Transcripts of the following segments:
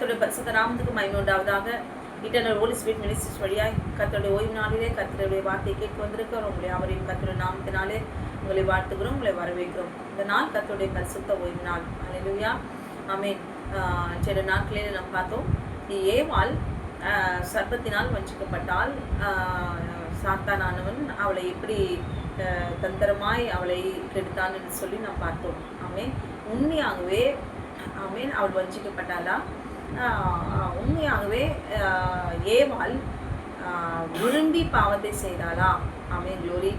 கத்தோடைய பரிசுத்த நாமத்துக்கு மகிமை உண்டாவதாக. இட்டர்னல் ஹோலி ஸ்வீட் மினிஸ்டர்ஸ் வழியாய் கத்தோடைய ஓய்வு நாளிலே கத்தருடைய வார்த்தையை கேட்க வந்திருக்கிறோம். உங்களை அவரின் கர்த்தருடைய நாமத்தினாலே உங்களை வாழ்த்துகிறோம் உங்களை வரவேற்கிறோம். இந்த நாள் கத்தோடைய பரிசுத்த ஓய்வு நாள். அல்லேலூயா ஆமென். சில நாட்களில் நாம் பார்த்தோம். ஏவாள் ஆஹ் சர்ப்பத்தினால் வஞ்சிக்கப்பட்டால் ஆஹ் சாத்தானானவன் அவளை எப்படி தந்திரமாய் அவளை கெடுத்தான் என்று சொல்லி நாம் பார்த்தோம். ஆமே உண்மையாகவே ஆமீன் அவள் வஞ்சிக்கப்பட்டாளா? உண்மையாகவே ஏவாள் விரும்பி பாவத்தை செய்தாளா? ஆமென் க்ளோரி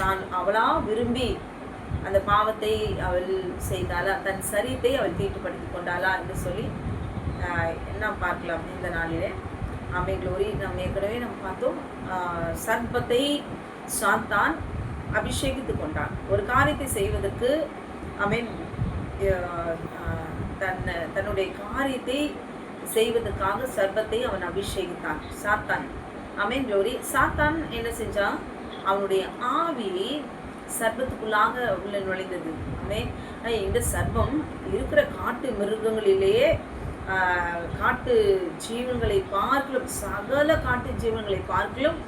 தான் அவளா விரும்பி அந்த பாவத்தை அவள் செய்தாளா? தன் சரீரத்தை அவள் தீட்டுப்படுத்தி கொண்டாளா என்று சொல்லி ஆஹ் என்ன பார்க்கலாம் இந்த நாளிலே? அமை க்ளோரி நம்ம ஏற்கனவே நம்ம பார்த்தோம் சர்ப்பத்தை சாத்தான் அபிஷேகித்து கொண்டான். ஒரு காரியத்தை செய்வதற்கு அமீன் தன் தன்னுடைய காரியத்தை செய்வதற்காக சர்பத்தை அவன் அபிஷேகித்தான். சாத்தான். அமேன் ஜோரி சாத்தான் என்ன செஞ்சான்? அவனுடைய ஆவி சர்பத்துக்குள்ளாக உள்ள நுழைந்தது. அமே இந்த சர்பம் இருக்கிற காட்டு மிருகங்களிலேயே காட்டு ஜீவன்களை பார்க்கலும் சகல காட்டு ஜீவன்களை பார்க்கலும்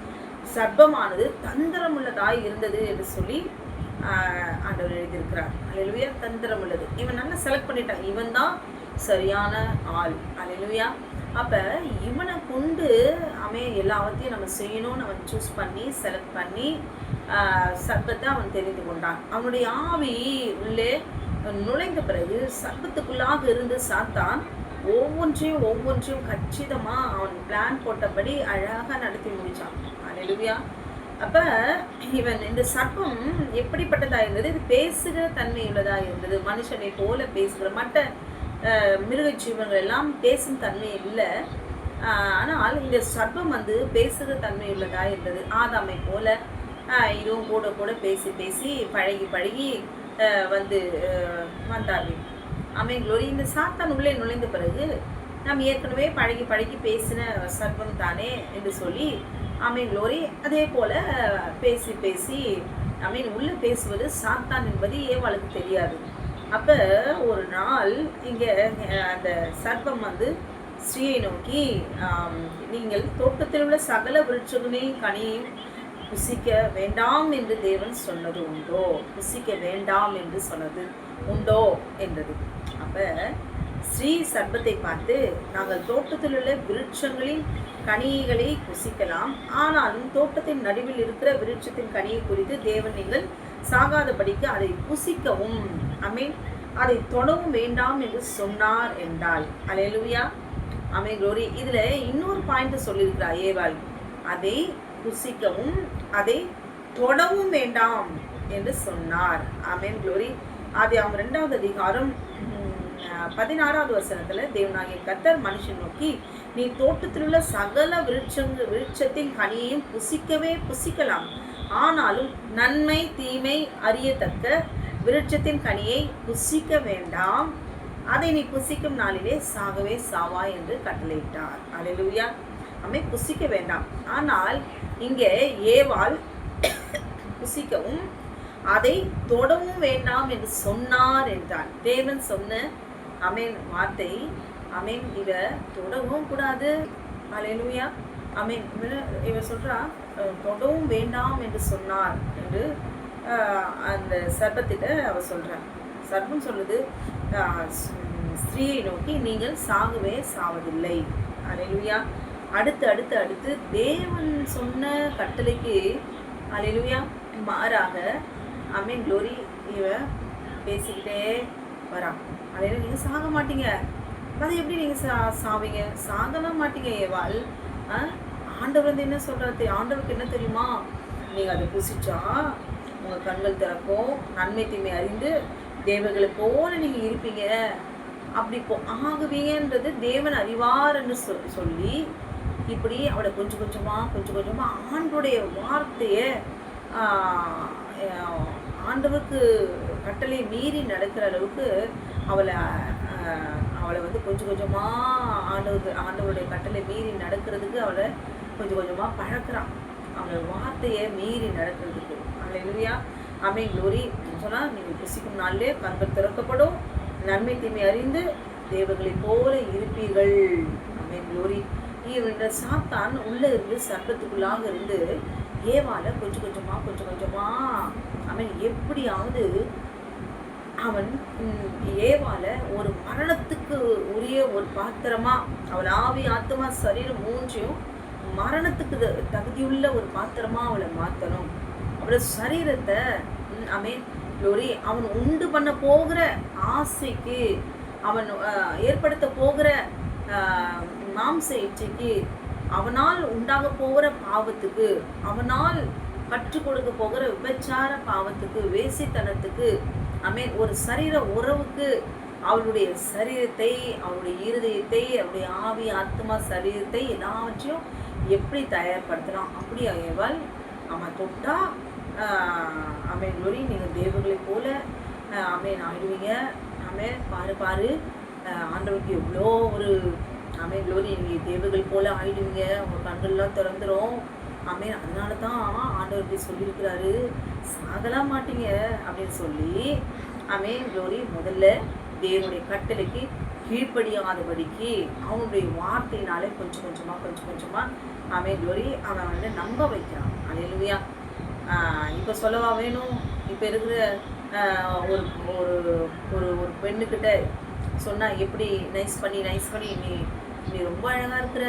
சர்பமானது தந்திரமுள்ளதாய் இருந்தது என்று சொல்லி ஆண்டவர் எழுதியிருக்கிறார். அலையிலுயா தந்திரம் உள்ளது. இவன் நல்லா செலக்ட் பண்ணிட்டான். இவன் தான் சரியான ஆள். அலையிலுயா அப்ப இவனை கொண்டு அவன் எல்லாத்தையும் நம்ம செய்யணும்னு அவன் சூஸ் பண்ணி செலக்ட் பண்ணி ஆஹ், அவன் தெரிந்து கொண்டான். அவனுடைய ஆவி உள்ளே நுழைந்த பிறகு சர்க்கத்துக்குள்ளாக இருந்து சாத்தான் ஒவ்வொன்றையும் ஒவ்வொன்றையும் கச்சிதமா அவன் பிளான் போட்டபடி அழகா நடத்தி முடித்தான் அலையிலுயா அப்ப இவன் இந்த சர்ப்பம் எப்படிப்பட்டதா இருந்தது இது பேசுகிற தன்மை இருந்தது மனுஷனை போல பேசுகிற மற்ற மிருக ஜீவங்கள் எல்லாம் பேசும் தன்மை இல்லை. ஆனால் இந்த சர்ப்பம் வந்து பேசுகிற தன்மை உள்ளதாக இருந்தது ஆதாமை போல இதுவும் கூட கூட பேசி பேசி பழகி பழகி வந்து வந்தார்கள். ஆமே இந்த சாத்தான் உள்ளே நுழைந்த பிறகு நாம் ஏற்கனவே பழகி பழகி பேசின சர்ப்பம் தானே என்று சொல்லி அமீன் க்ளோரி அதே போல பேசி பேசி ஐ மீன் பேசுவது சாத்தான் என்பது ஏவாளுக்கு தெரியாது. அப்போ ஒரு நாள் இங்கே அந்த சர்ப்பம் வந்து ஸ்ரீயை நோக்கி நீங்கள் தோட்டத்தில் உள்ள சகல விருட்சங்களையும் கனியையும் புசிக்க வேண்டாம் என்று தேவன் சொன்னது உண்டோ? புசிக்க வேண்டாம் என்று சொன்னது உண்டோ? என்றது. அப்போ ஸ்ரீ சர்பத்தை பார்த்து நாங்கள் தோட்டத்தில் உள்ள விருட்சங்களின் கனிகளை புசிக்கலாம். ஆனாலும் தோட்டத்தின் நடுவில் இருக்கிற விருட்சத்தின் கனியை குறித்து தேவன் நீங்கள் சாகாதபடிக்கு அதை புசிக்கவும். அமீன் அதை தொடவும் வேண்டாம் என்று சொன்னார் என்றாள். அலையலுவியா அமே க்ளோரி இதில் இன்னொரு பாயிண்ட் சொல்லியிருக்கிறா ஏவாள். அதை புசிக்கவும் அதை தொடவும் வேண்டாம் என்று சொன்னார். அமேன் க்ளோரி அது அவங்க ரெண்டாவது அதிகாரம் பதினாறாவது வசனத்தில் தேவனாகிய கத்தர் மனுஷன் நோக்கி நீ தோட்டத்தில் உள்ள சகல விருட்சங்க விருட்சத்தின் கனியையும் புசிக்கவே புசிக்கலாம். ஆனாலும் நன்மை தீமை அறியத்தக்க விருட்சத்தின் கனியை புசிக்க வேண்டாம். அதை நீ புசிக்கும் நாளிலே சாகவே சாவாய் என்று கட்டளையிட்டார். அலையிலுயா அம்மை புசிக்க வேண்டாம். ஆனால் இங்கே ஏவால் புசிக்கவும் அதை தொடவும் வேண்டாம் என்று சொன்னார் என்றான். தேவன் சொன்ன அமேன் வார்த்தை. அமேன் இவ தொடவும் கூடாது. அலையலுயா அமேன். இவ சொல்றா தொடவும் வேண்டாம் என்று சொன்னார் என்று அந்த சர்பத்திட்ட அவ சொல்றா. சர்பம் சொல்லுது ஸ்திரீயை நோக்கி நீங்கள் சாகவே சாவதில்லை. அலையலுயா அடுத்து அடுத்து அடுத்து தேவன் சொன்ன கட்டளைக்கு அலையலுயா மாறாக அமீன் க்ளோரி இவ பேசிக்கிட்டே வரான் அலையில நீங்கள் சாக மாட்டீங்க. அதை எப்படி நீங்கள் சா சாவீங்க? சாகலாம் மாட்டீங்க ஏவாள். ஆ? ஆண்டவர் வந்து என்ன சொல்கிறது ஆண்டவருக்கு என்ன தெரியுமா? நீங்கள் அதை புசிச்சா உங்கள் கண்கள் திறக்கும். நன்மை தீமை அறிந்து தேவர்களை போல நீங்கள் இருப்பீங்க. அப்படி போ ஆகுவீங்கன்றது தேவன் அறிவார் என்று சொ- சொல்லி இப்படி அவளை கொஞ்சம் கொஞ்சமாக கொஞ்சம் கொஞ்சமாக ஆண்டுடைய வார்த்தையை ஆண்டவருக்கு கட்டளை மீறி நடக்கிற அளவுக்கு அவளை அவளை வந்து கொஞ்சம் கொஞ்சமாக ஆண்டவர் ஆண்டவருடைய கட்டளை மீறி நடக்கிறதுக்கு அவளை கொஞ்சம் கொஞ்சமாக பழக்கிறான். அவளோட வார்த்தையை மீறி நடக்கிறதுக்கு. அவளை இல்லையா அமை க்ளோரி சொன்னால் நீங்கள் புசிக்கும் நாளிலே கண்கள் திறக்கப்படும். நன்மை தீமை அறிந்து தேவர்களைப் போல இருப்பீர்கள். அமை க்ளோரி இந்த சாத்தான் உள்ளே இருந்து சர்ப்பத்துக்குள்ளாக இருந்து ஏவால கொஞ்சம் கொஞ்சமாக கொஞ்சம் கொஞ்சமாக அவன் எப்படியாவது அவன் ஏவால ஒரு மரணத்துக்கு உரிய ஒரு பாத்திரமா அவள் ஆவி ஆத்மா சரீரம் மூன்றையும் மரணத்துக்கு த- தகுதியுள்ள ஒரு பாத்திரமா அவளை மாத்தணும். அவளோட சரீரத்தை அமேன் அவன் லோரி அவன் உண்டு பண்ண போகிற ஆசைக்கு அவன் ஏற்படுத்த போகிற மாம்ச இச்சைக்கு அவனால் உண்டாக போகிற பாவத்துக்கு அவனால் கற்றுக் கொடுக்க போகிற விபச்சார பாவத்துக்கு வேசித்தனத்துக்கு அமே ஒரு சரீர உறவுக்கு அவளுடைய சரீரத்தை அவளுடைய இருதயத்தை அவளுடைய ஆவி ஆத்மா சரீரத்தை எல்லாவற்றையும் எப்படி தயார்படுத்தலாம்? அப்படி அவள் அவன் தொட்டா அமேன் குளோரி நீங்கள் தேவர்களைப் போல ஆஹ் ஆயிடுவீங்க. அமேன் பாரு பாரு ஆண்டவருக்கு எவ்வளோ ஒரு அமேன் லோரி நீங்கள் தேவர்கள் போல ஆயிடுவீங்க. உங்கள் கண்கள்லாம் திறந்துடும் அமே அதனால தான் ஆண்டவர் இப்படி சொல்லியிருக்கிறாரு. சாகலாம் மாட்டீங்க அப்படின்னு சொல்லி அமேன் குளோரி முதல்ல தேவனுடைய கட்டளைக்கு கீழ்ப்படியாதபடிக்கு அவனுடைய வார்த்தையினாலே கொஞ்சம் கொஞ்சமாக கொஞ்சம் கொஞ்சமாக அவன் குளோரி அவன் வந்து நம்ப வைக்கிறான். அலையிலுயா இப்போ சொல்லவா வேணும்? இப்போ இருக்கிற ஒரு ஒரு ஒரு ஒரு பெண்ணுக்கிட்ட சொன்னால் எப்படி? நைஸ் பண்ணி நைஸ் பண்ணி நீ நீ ரொம்ப அழகாக இருக்கிற.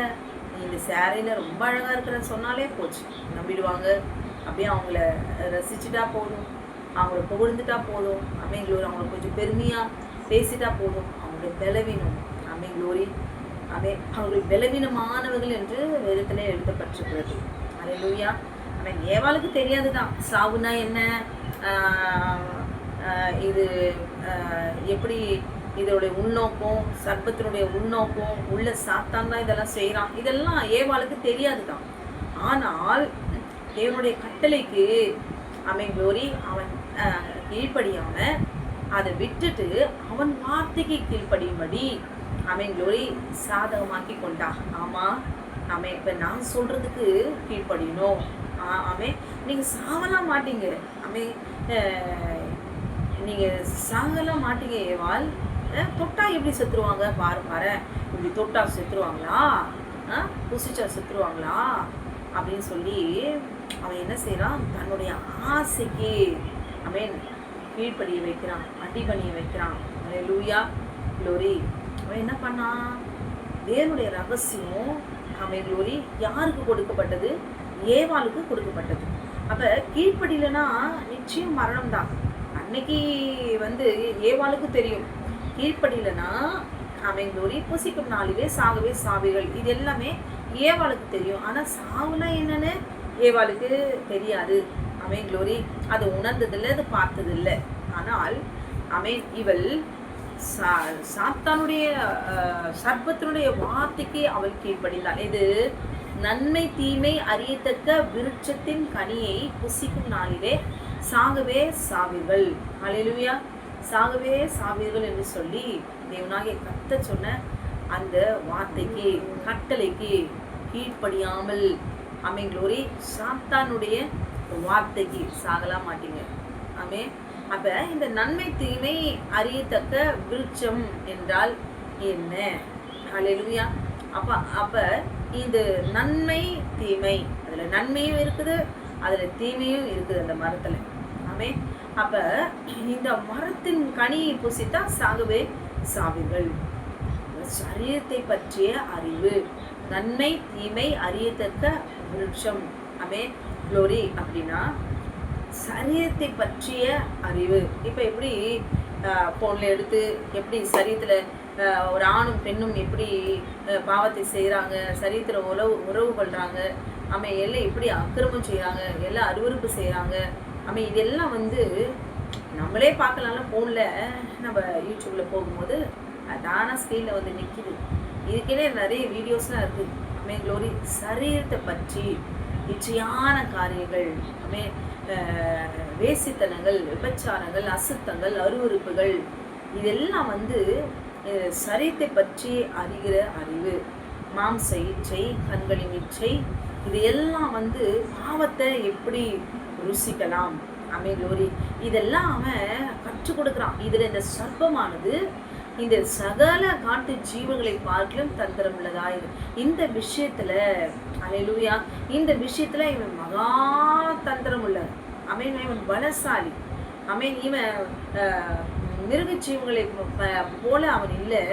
இந்த சேரீயில் ரொம்ப அழகாக இருக்கிற சொன்னாலே போச்சு. நம்பிடுவாங்க. அப்படியே அவங்கள ரசிச்சுட்டா போதும். அவங்கள புகழ்ந்துட்டா போதும். அம்மை அவங்கள கொஞ்சம் பெருமையாக பேசிட்டா போதும். அவங்களுடைய பலவீனம். அமைங்களோரி க்ளோரி அவை அவர்கள் பலவீனமானவர்கள் என்று வேதத்தில் எழுதப்பட்டிருக்கிறது. அல்லேலூயா அவன் ஏவாளுக்கு தெரியாது தான் சாவுனா என்ன இது எப்படி இதனுடைய உள்நோக்கம் சர்ப்பத்தினுடைய உள்நோக்கம் உள்ள சாத்தான் தான் இதெல்லாம் செய்கிறான் இதெல்லாம் ஏவாளுக்கு தெரியாது தான் ஆனால் தேவனுடைய கட்டளைக்கு அவன் குளோரி அவன் ஆஹ், கீழ்ப்படியாம அதை விட்டுட்டு அவன் வார்த்தைக்கு கீழ்ப்படியும்படி அவன் குளோரி சாதகமாக்கி கொண்டான். ஆமா அவன் இப்போ நான் சொல்றதுக்கு கீழ்ப்படியணும். அவன் நீங்கள் சாகலாம் மாட்டீங்க. அவன் நீங்கள் சாகலாம் மாட்டீங்க ஏவாள். தொட்டா எப்படி செத்துருவாங்க? பாரு பாரு. இப்படி தொட்டா செத்துருவாங்களா? புசிச்சா செத்துருவாங்களா? அப்படின்னு சொல்லி அவன் என்ன செய்கிறான் தன்னுடைய ஆசைக்கு அவன் கீழ்ப்படிய வைக்கிறான் அடிபணிய வைக்கிறான். லூயா லோரி அவன் என்ன பண்ணான்? தேவனுடைய ரகசியம் அவன் லோரி யாருக்கு கொடுக்கப்பட்டது? ஏவாளுக்கு கொடுக்கப்பட்டது. அப்ப கீழ்ப்படியிலனா நிச்சயம் மரணம் தான் அன்னைக்கு வந்து ஏவாளுக்கு தெரியும். கீழ்ப்படியிலனா அவன் புசிக்கும் நாளிலே சாகவே சாவிகள் இது எல்லாமே ஏவாளுக்கு தெரியும். ஆனால் சாவுனா என்னன்னு ஏவாளுக்கு தெரியாது. அவன் க்ளோரி அது உணர்ந்ததில்லை அது பார்த்ததில்லை. ஆனால் அமேன் இவள் சா- சாத்தானுடைய சர்ப்பத்தினுடைய வார்த்தைக்கு அவள் கீழ்ப்படிந்தாள். இது நன்மை தீமை அறியத்தக்க விருட்சத்தின் கனியை புசிக்கும் நாளிலே சாகவே சாவிகள் அலையிலுயா சாகவே சாவீர்கள் என்று சொல்லி தேவனாகிய கத்த சொன்ன அந்த வார்த்தைக்கு கட்டளைக்கு கீழ்ப்படியாமல் அமை க்ளோரி சாத்தானுடைய வார்த்தைக்கு சாகலாம் மாட்டீங்க. ஆமே அப்ப இந்த நன்மை தீமை அறியத்தக்க விருட்சம் என்றால் என்ன? ஹalleluya அப்ப அப்ப இந்த நன்மை தீமை. அதுல நன்மையும் இருக்குது அதுல தீமையும் இருக்குது அந்த மரத்துல. ஆமே அப்ப இந்த மரத்தின் கனியை புசித்தா சாகவே சாவீர்கள் சரீரத்தை பற்றிய அறிவு நன்மை தீமை அறியத்தக்க விருட்சம். அமே க்ளோரி அப்படின்னா சரீரத்தை பற்றிய அறிவு. இப்போ எப்படி ஃபோனில் எடுத்து எப்படி சரீரத்தில் ஒரு ஆணும் பெண்ணும் எப்படி பாவத்தை செய்கிறாங்க சரீரத்தில் உறவு உறவு கொள்கிறாங்க அமை எல்லாம் எப்படி அக்கிரமம் செய்கிறாங்க எல்லாம் அருவருப்பு செய்கிறாங்க ஆமாம் இதெல்லாம் வந்து நம்மளே பார்க்கலாம்ல ஃபோனில் நம்ம யூடியூப்பில் போகும்போது அதான ஸ்க்ரீனில் வந்து நிற்கிது இதுக்கே நிறைய வீடியோஸ்லாம் இருக்குது அமே க்ளோரி சரீரத்தை பற்றி நிச்சயான காரியங்கள். அமே வேசித்தனங்கள் விபச்சாரங்கள் அசுத்தங்கள் அருவருப்புகள் இதெல்லாம் வந்து சரீரத்தை பற்றி அறிகிற அறிவு. மாம்ச இச்சை கண்களின் இச்சை இது எல்லாம் வந்து பாவத்தை எப்படி ருசிக்கலாம். அமே லோரி இதெல்லாம் அவன் கற்றுக் கொடுக்குறான். இதில் இந்த சர்ப்பமானது இந்த சகல காட்டு ஜீவங்களை பார்க்கலும் தந்திரம் உள்ளதாயிரு இந்த விஷயத்துல அலையிலுயா இந்த விஷயத்துல இவன் மகா தந்திரம் உள்ள அமேன் இவன் பலசாலி. அமேன் இவன் அஹ், மிருக ஜீவங்களை போல அவன் இல்லை.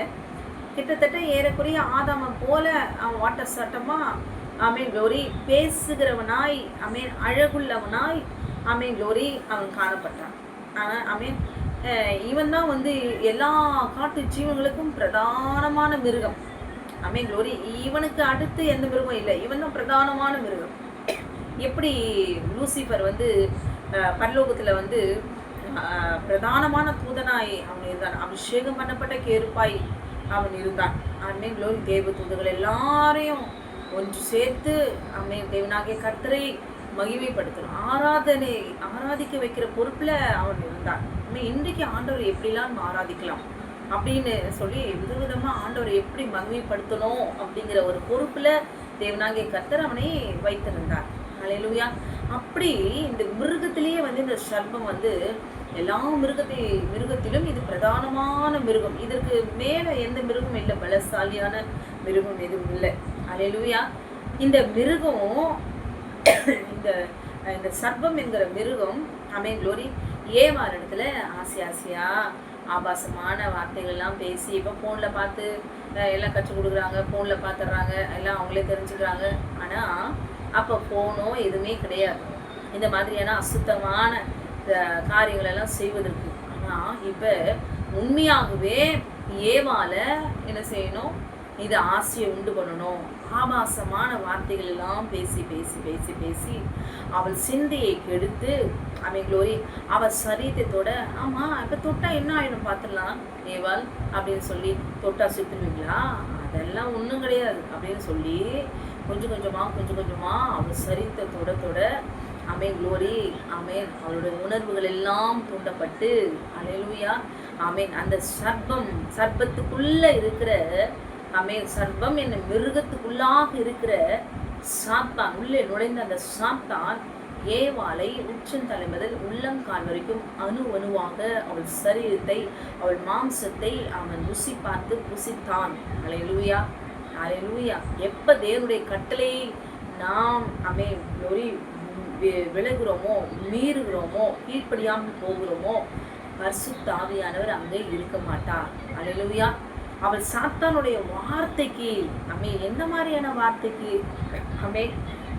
கிட்டத்தட்ட ஏறக்குறைய ஆதாமன் போல அவன் வாட்ட சட்டமாக அமேன் க்ளோரி பேசுகிறவனாய் அமேன் அழகுள்ளவனாய் அமேன் க்ளோரி அவன் காணப்பட்டான். ஆனால் அமேன் இவன் தான் வந்து எல்லா காட்டு ஜீவங்களுக்கும் பிரதானமான மிருகம். அமேன் க்ளோரி இவனுக்கு அடுத்து எந்த மிருகம் இல்லை. இவன் தான் பிரதானமான மிருகம். எப்படி லூசிஃபர் வந்து அஹ், வந்து பிரதானமான தூதனாய் அவன் இருந்தான். அபிஷேகம் பண்ணப்பட்ட கேருப்பாய் அவன் இருந்தான். அம்மே க்ளோரி தேவ தூதர்கள் எல்லாரையும் ஒன்று சேர்த்து அம்மே தேவனாகிய கர்த்தரை மகிமைப்படுத்தணும். ஆராதனை ஆராதிக்க வைக்கிற பொறுப்பில் அவன் இருந்தான். அம்மே இன்றைக்கு ஆண்டவரை எப்படிலாம் நம்ம ஆராதிக்கலாம் அப்படின்னு சொல்லி விதவிதமாக ஆண்டவரை எப்படி மகிமைப்படுத்தணும் அப்படிங்கிற ஒரு பொறுப்பில் தேவனாகிய கர்த்தர் அவனை வைத்திருந்தார். அலையிலுயா அப்படி இந்த மிருகத்திலேயே வந்து இந்த சர்ப்பம் வந்து எல்லா மிருகத்தை மிருகத்திலும் இது பிரதானமான மிருகம். இதற்கு மேலே எந்த மிருகம் இல்லை பலசாலியான மிருகம் எதுவும் இல்லை. அலையலுயா இந்த மிருகம் இந்த இந்த சர்ப்பம் என்கிற மிருகம் அமே க்ளோரி ஏவார் இடத்துல ஆசை ஆசையா ஆபாசமான வார்த்தைகள்லாம் பேசி இப்போ ஃபோனில் பார்த்து எல்லாம் கற்றுக் கொடுக்குறாங்க ஃபோனில் பார்த்துடுறாங்க எல்லாம் அவங்களே தெரிஞ்சுக்கிறாங்க. ஆனால் அப்போ ஃபோனோ எதுவுமே கிடையாது. இந்த மாதிரியான அசுத்தமான காரியங்களெல்லாம் காரியங்கள் எல்லாம் செய்வதற்கு. ஆனால் இப்போ உண்மையாகவே ஏவால என்ன செய்யணும்? இது ஆசையை உண்டு பண்ணணும். ஆபாசமான வார்த்தைகள் எல்லாம் பேசி பேசி பேசி பேசி அவள் சிந்தையை கெடுத்து அவன் க்ளோரி அவள் சரீரத்தோட ஆமா இப்ப தொட்டா என்ன ஆயிடும் பார்த்துடலாம் ஏவாள்? அப்படின்னு சொல்லி தொட்டா சுத்துருவீங்களா அதெல்லாம் ஒன்றும் கிடையாது அப்படின்னு சொல்லி கொஞ்சம் கொஞ்சமா கொஞ்சம் கொஞ்சமா அவள் சரீரத்தை தொட தொட அமேன் க்ளோரி அவளுடைய உணர்வுகள் எல்லாம் தூண்டப்பட்டு அலையலுயா அமேன் அந்த சர்ப்பம் சர்ப்பத்துக்குள்ள இருக்கிற அமே சர்வம் என்ன மிருகத்துக்குள்ளாக இருக்கிற சாத்தான் உள்ளே நுழைந்த அந்த சாத்தான் ஏவாளை உச்சந்தலை முதல் உள்ளங்கால் வரைக்கும் அணு அணுவாக அவள் சரீரத்தை அவள் மாம்சத்தை அவன் ருசி பார்த்து புசித்தான். அலை லூயா எப்போ தேவனுடைய கட்டளையை நாம் அமே நொறி வி- விலகுறோமோ மீறுகிறோமோ கீழ்ப்படியாமல் போகிறோமோ பரிசுத்த ஆவியானவர் அங்கே இருக்க மாட்டார். லூயா அவள் சாத்தானுடைய வார்த்தைக்கு அம்மே எந்த மாதிரியான வார்த்தைக்கு? அம்மே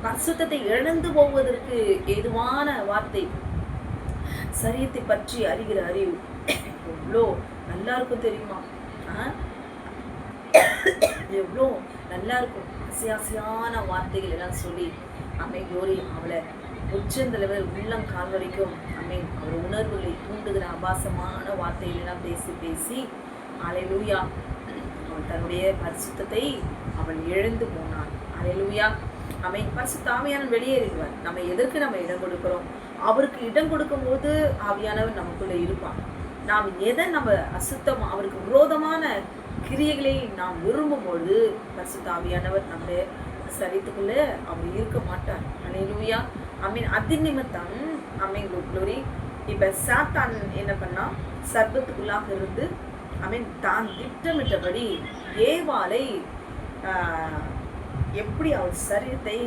பரிசுத்தத்தை இழந்து போவதற்கு ஏதுவான வார்த்தை. சரியத்தை பற்றி அறிகிற அறிவு. எவ்வளோ நல்லா இருக்கும் தெரியுமா எவ்வளோ நல்லா இருக்கும் அசியாசியான வார்த்தைகள் எல்லாம் சொல்லி அம்மை கோரி அவளை உச்சந்தலைவர் உள்ளம் கால் வரைக்கும் அம்மை அவர் உணர்வுகளை தூண்டுகிற அபாசமான வார்த்தைகள் எல்லாம் பேசி பேசி அலைலூயா தன்னுடைய பரிசுத்தத்தை அவன் எழுந்து போனான். அலையிலுயா அமை பரிசுத்த ஆவியானவர் வெளியேறிடுவார் நம்ம எதற்கு நம்ம இடம் கொடுக்குறோம்? அவருக்கு இடம் கொடுக்கும்போது ஆவியானவர் நமக்குள்ள இருப்பான் நாம் எதை நம்ம அசுத்தம் அவருக்கு விரோதமான கிரியைகளை நாம் விரும்பும் பொழுது பரிசுத்த ஆவியானவர் நம்முடைய சரித்துக்குள்ளே அவர் இருக்க மாட்டார். அலையிலுயா ஐ மீன் அது நிமித்தம் ஐ மீன் குளோரி இப்போ சாத்தான் என்ன பண்ணால் சர்வத்துக்குள்ளாக இருந்து ஐ மீன் தான் திட்டமிட்டபடி ஏவாலை எப்படி அவள் சரீரத்தை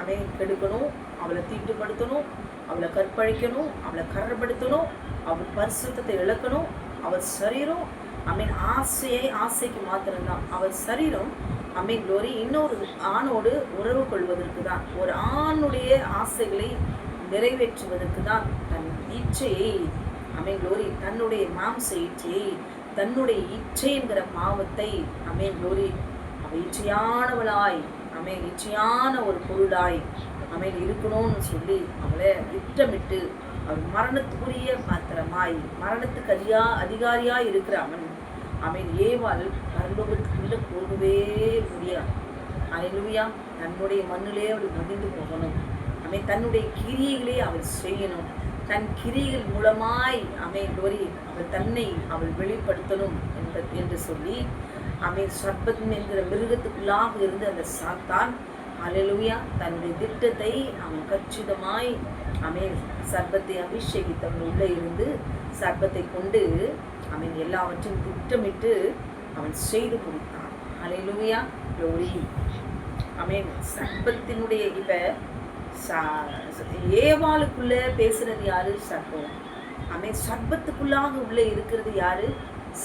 அவன் கெடுக்கணும் அவளை தீட்டுப்படுத்தணும் அவளை கற்பழிக்கணும் அவளை கரப்படுத்தணும் அவள் பரிசுத்தத்தை இழக்கணும் அவள் சரீரம் ஐ மீன் ஆசையை ஆசைக்கு மாத்திரம்தான். அவள் சரீரம் ஐ மீன் லோரி இன்னொரு ஆணோடு உறவு கொள்வதற்கு தான் ஒரு ஆணுடைய ஆசைகளை நிறைவேற்றுவதற்கு தான் தன் இச்சையை அமேன் தன்னுடைய மாம்ச இச்சையை தன்னுடைய இச்சை என்கிற பாவத்தை அமேன் மீன் அவள் இச்சையானவளாய் அமேன் இச்சையான ஒரு பொருளாய் அமேன் இருக்கணும்னு சொல்லி அவளை திட்டமிட்டு அவள் மரணத்துக்குரிய பாத்திரமாய் மரணத்துக்கு அதிகா அதிகாரியாய் இருக்கிற அவன் அவன் ஏவாள் பரலோகத்துக்குள்ள போகவே முடியாது. அலையிலுயா தன்னுடைய மண்ணிலே அவள் மதிந்து போகணும். அவன் தன்னுடைய கிரியைகளே அவள் செய்யணும். தன் கிரிகள் மூலமாய் அவன் கோரி அவள் தன்னை அவள் வெளிப்படுத்தணும் என்பது என்று சொல்லி அமை சர்ப்பம் என்கிற மிருகத்துக்குள்ளாக இருந்து அந்த சாத்தான் அலலுயா தன்னுடைய திட்டத்தை அவன் கச்சிதமாய் அவன் சர்பத்தை அபிஷேகித்தவன் உள்ளே இருந்து சர்பத்தை கொண்டு அவன் எல்லாவற்றையும் திட்டமிட்டு அவன் செய்து கொடுத்தான். அலையிலுமையா லோரி அமேன் சர்பத்தினுடைய இப்போ ஏவாளுக்குள்ளே பேசுறது யாரு? சர்ப்பம். அவன் சர்ப்பத்துக்குள்ளாக உள்ளே இருக்கிறது யாரு?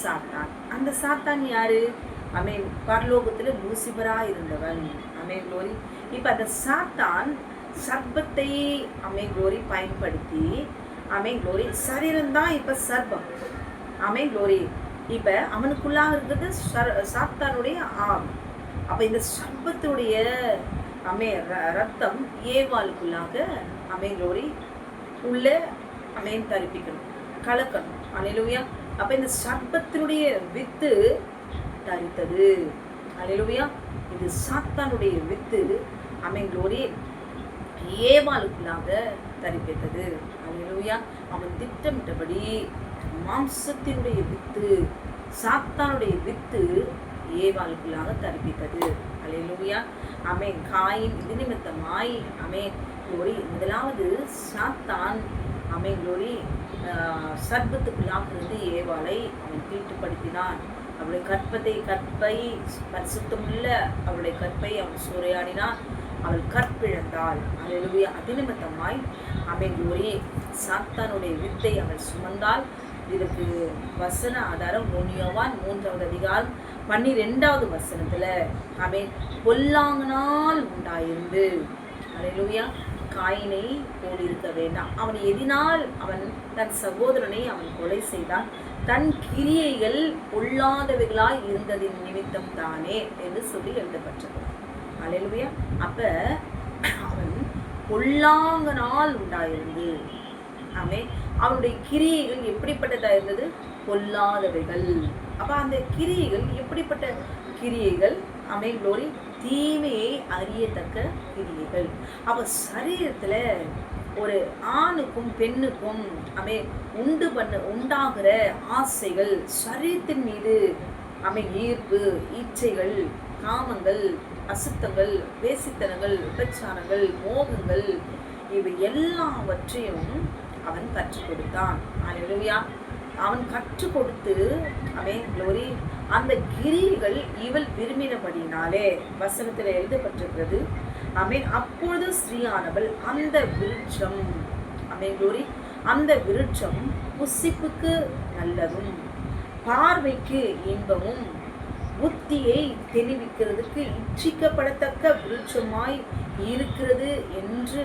சாத்தான். அந்த சாத்தான் யாரு? அமேன் பரலோகத்தில் லூசிபராக இருந்தவன் அமேன் கோரி இப்போ அந்த சாத்தான் சர்ப்பத்தை அமே கோரி பயன்படுத்தி அமே கோரி சரீரம்தான் இப்போ சர்ப்பம். அமே கோரி இப்போ அவனுக்குள்ளாக இருக்கிறது சாத்தானுடைய ஆம். அப்போ இந்த சர்ப்பத்துடைய அமே ரத்தம் ஏவாளுக்குள்ளாக அமே குளோரி உள்ள அமேன் தரிப்பிக்கணும். கலக்கணும். அலையிலுயா. அப்ப இந்த சர்பத்தினுடைய வித்து தரித்தது. அலையிலுயா. இது சாத்தானுடைய வித்து அமேன் ஏவாளுக்குள்ளாக தரிப்பித்தது. அலையிலுயா. அவன் திட்டமிட்டபடி மாம்சத்தினுடைய வித்து சாத்தானுடைய வித்து ஏவாளுக்குள்ளாக தரிப்பித்தது. அலையிலுயா அமே காயின் இது நிமித்தமாய் அமே குளோரி முதலாவது சாத்தான் அமே குளோரி சர்ப்பத்துக்குள்ளாக இருந்து ஏவாளை அவன் தீட்டுப்படுத்தினான். அவளுடைய கற்பத்தை கற்பை பரிசுத்தமுள்ள அவளுடைய கற்பை அவன் சூறையாடினான். அவள் கற்பிழந்தாள். அலையிலுயா அதிநிமித்தமாய் அமே குளோரி சாத்தானுடைய வித்தை அவள் சுமந்தாள். இதற்கு வசன ஆதாரம் ஒன்னியோவான் மூன்றாவது அதிகாரம் பன்னிரெண்டாவது வசனத்துல அவன் பொல்லாங்கனால் உண்டாயிருந்து. அலையிலுயா காயினை போலிருக்க வேண்டாம். அவன் எதினால் அவன் தன் சகோதரனை அவன் கொலை செய்தான். தன் கிரியைகள் பொல்லாதவைகளாய் இருந்ததின் நிமித்தம் தானே என்று சொல்லி எழுதப்பட்டது. அலையிலுயா அப்ப அவன் பொல்லாங்கனால் உண்டாயிருந்து. அவன் அவனுடைய கிரியைகள் எப்படிப்பட்டதாக இருந்தது? பொல்லாதவைகள். அப்போ அந்த கிரியைகள் எப்படிப்பட்ட கிரியைகள்? அமைகளோரி தீமையை அறியத்தக்க கிரியைகள். அப்போ சரீரத்தில் ஒரு ஆணுக்கும் பெண்ணுக்கும் அமை உண்டு பண்ண உண்டாகிற ஆசைகள் சரீரத்தின் மீது அமை ஈர்ப்பு இச்சைகள் காமங்கள் அசுத்தங்கள் வேசித்தனங்கள் விபச்சாரங்கள் மோகங்கள் இவை எல்லாவற்றையும் அவன் கற்றுக் கொடுத்தான். அவன் கற்றுக் கொடுத்து அவன் குளோரி அந்த கிரிகள் இவள் விரும்பினபடினாலே வசனத்தில் எழுதப்பட்டிருக்கிறது. அமேன் அப்பொழுது ஸ்ரீயானவள் அந்த விருட்சம் அமேன் குளோரி அந்த விருட்சம் புசிப்புக்கு நல்லதும் பார்வைக்கு இன்பமும் புத்தியை தெளிவிக்கிறதுக்கு இச்சிக்கப்படத்தக்க விருட்சமாய் இருக்கிறது என்று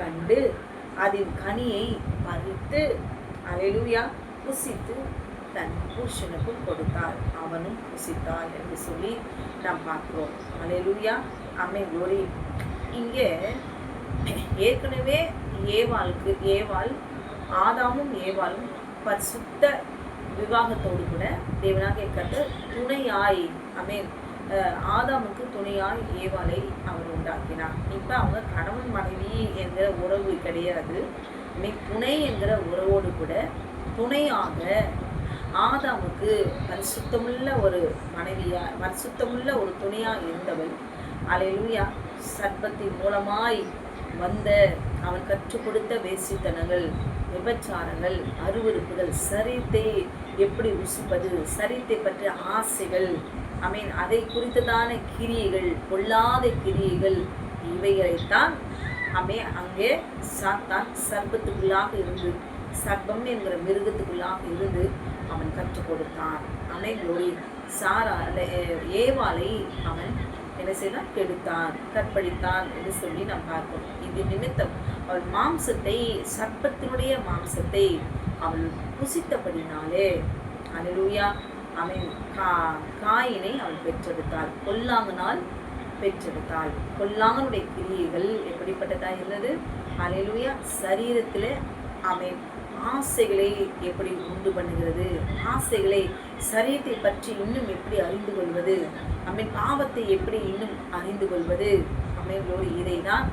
கண்டு அதன் கனியை பறித்து அலையிலுயா புசித்து தன் புருஷனுக்கும் கொடுத்தாள் அவனும் புசித்தாள் என்று சொல்லி நாம் பார்க்கிறோம். அலையிலுயா அம்மை கோரி இங்கே ஏற்கனவே ஏவாளுக்கு ஏவாள் ஆதாமும் ஏவாளும் பரிசுத்த விவாகத்தோடு கூட தேவனாக கட்டு துணையாய் அமேன் ஆதாமுக்கு துணையாய் ஏவாளை அவர் உண்டாக்கினார். இப்போ அவங்க கணவன் மனைவி என்கிற உறவு கிடையாது. துணை என்கிற உறவோடு கூட துணையாக ஆதாமுக்கு பரிசுத்தமுள்ள ஒரு மனைவியா பரிசுத்தமுள்ள ஒரு துணையாக இருந்தவள். அலையிலுயா சர்ப்பத்தின் மூலமாய் வந்த அவன் கற்றுக் கொடுத்த வேசித்தனங்கள் விபச்சாரங்கள் அருவறுப்புகள் சரித்தை எப்படி உசிப்பது சரித்தை பற்றிய ஆசைகள் ஐ மீன் அதை குறித்ததான கிரியைகள் பொல்லாத கிரியைகள் இவைகளைத்தான் அமே அங்கே சாத்தான் சர்ப்பத்துக்குள்ளாக இருந்து சர்ப்பம் என்கிற மிருகத்துக்குள்ளாக இருந்து அவன் கற்றுக் கொடுத்தான். அனைவரோடு சாரா ஏவாலை அவன் என்ன செய்தான்? கெடுத்தான் கற்பழித்தான் என்று சொல்லி நாம் பார்க்கிறோம். இது நிமித்தம் அவள் மாம்சத்தை சர்ப்பத்தினுடைய மாம்சத்தை அவள் புசித்தபடினாலே அனிலூயா அவன் கா காயினை அவள் பெற்றெடுத்தாள். கொல்லாங்கனால் பெற்றெடுத்தாள். கொல்லாங்கனுடைய கிரியைகள் எப்படிப்பட்டதாக இருந்தது? அலையிலுயா சரீரத்தில் அவன் ஆசைகளை எப்படி உண்டு பண்ணுகிறது? ஆசைகளை சரீரத்தை பற்றி இன்னும் எப்படி அறிந்து கொள்வது? அவன் பாவத்தை எப்படி இன்னும் அறிந்து கொள்வது? அமைகளோடு இதை தான்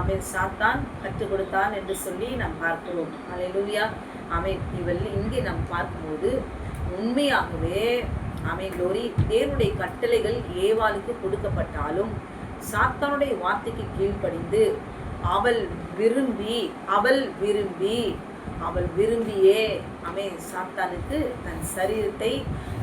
அவன் சாத்தான் கற்றுக் கொடுத்தான் என்று சொல்லி நாம் பார்க்கிறோம். அலையிலுயா அமை இவள் இங்கே நாம் பார்க்கும்போது உண்மையாகவே அமை குளோரி தேவனுடைய கட்டளைகள் ஏவாளுக்கு கொடுக்கப்பட்டாலும் சாத்தானுடைய வார்த்தைக்கு கீழ்ப்படிந்து அவள் விரும்பி அவள் விரும்பி அவள் விரும்பியே அமே சாத்தானுக்கு தன் சரீரத்தை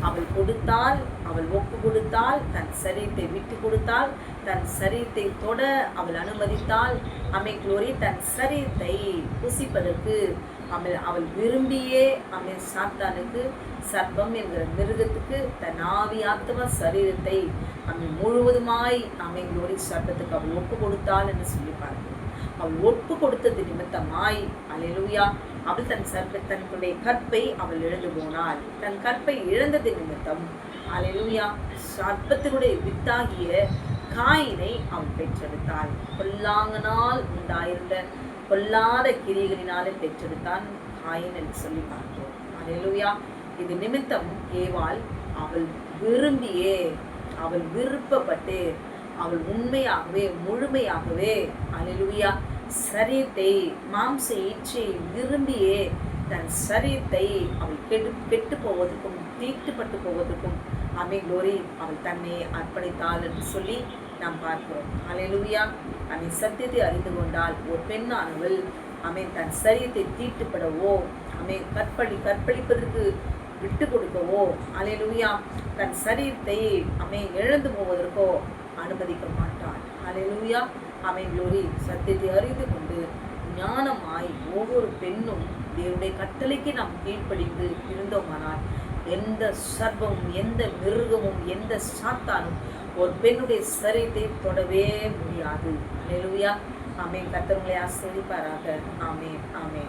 அவள் கொடுத்தால் அவள் ஒப்பு கொடுத்தால் தன் சரீரத்தை விட்டு கொடுத்தால் தன் சரீரத்தை தொட அவள் அனுமதித்தால் அமை குளோரி தன் சரீரத்தை புசிப்பதற்கு அவள் அவள் விரும்பியே அமை சாத்தானுக்கு சர்ப்பம் என்கிற மிருகத்துக்கு தன் ஆவி ஆத்ம சரீரத்தை அமை முழுவதுமாய் அமைந்தோடி சர்ப்பத்துக்கு அவள் ஒப்பு கொடுத்தாள் என்று சொல்லி பார்க்கிறோம் அவள் ஒப்பு கொடுத்தது நிமித்தமாய் அலையலுயா அவள் தன் சர்ப்ப தன்னுடைய கற்பை அவள் இழந்து போனாள். தன் கற்பை இழந்தது நிமித்தம் அலையலுயா சர்ப்பத்தினுடைய வித்தாகிய காயினை அவள் பெற்றெடுத்தாள். பொல்லாங்கனால் உண்டாயிருந்த பொல்லாத கிரிகளினாலே பெற்றெடுத்தான் காயின் என்று சொல்லி பார்க்கிறோம். அலையலுயா இது நிமித்தம் ஏவாள் அவள் விரும்பியே அவள் விருப்பப்பட்டு அவள் உண்மையாகவே முழுமையாகவே அலிலுயா சரீரத்தை மாம்ச இச்சையை விரும்பியே தன் சரீரத்தை அவள் கெட்டு கெட்டு போவதற்கும் தீட்டுப்பட்டு போவதற்கும் அமை கோரி அவள் தன்னை அர்ப்பணித்தாள் என்று சொல்லி நாம் பார்க்கிறோம். அலையலுவியா அமை சத்தியத்தை அறிந்து கொண்டால் ஒரு பெண்ணானவள். அமை தன் சரீரத்தை தீட்டுப்படவோ அமை கற்பழி கற்பழிப்பதற்கு விட்டு கொடுக்கவோ அலையலுவியா தன் சரீரத்தை அமை இழந்து போவதற்கோ அனுமதிக்க மாட்டான். அலையலுவியா அமை குளோரி சத்தியத்தை அறிந்து கொண்டு ஞானமாய் ஒவ்வொரு பெண்ணும் தேவனுடைய கட்டளைக்கு நாம் கீழ்ப்படிந்து இருந்தோமானால் எந்த சர்வமும் எந்த மிருகமும் எந்த சாத்தானும் ஒரு பெண்ணுடைய சரீரத்தை தொடவே முடியாது. அலையலுவியா ஆமே கத்தவங்களை ஆசிரியப்பாராக ஆமே ஆமே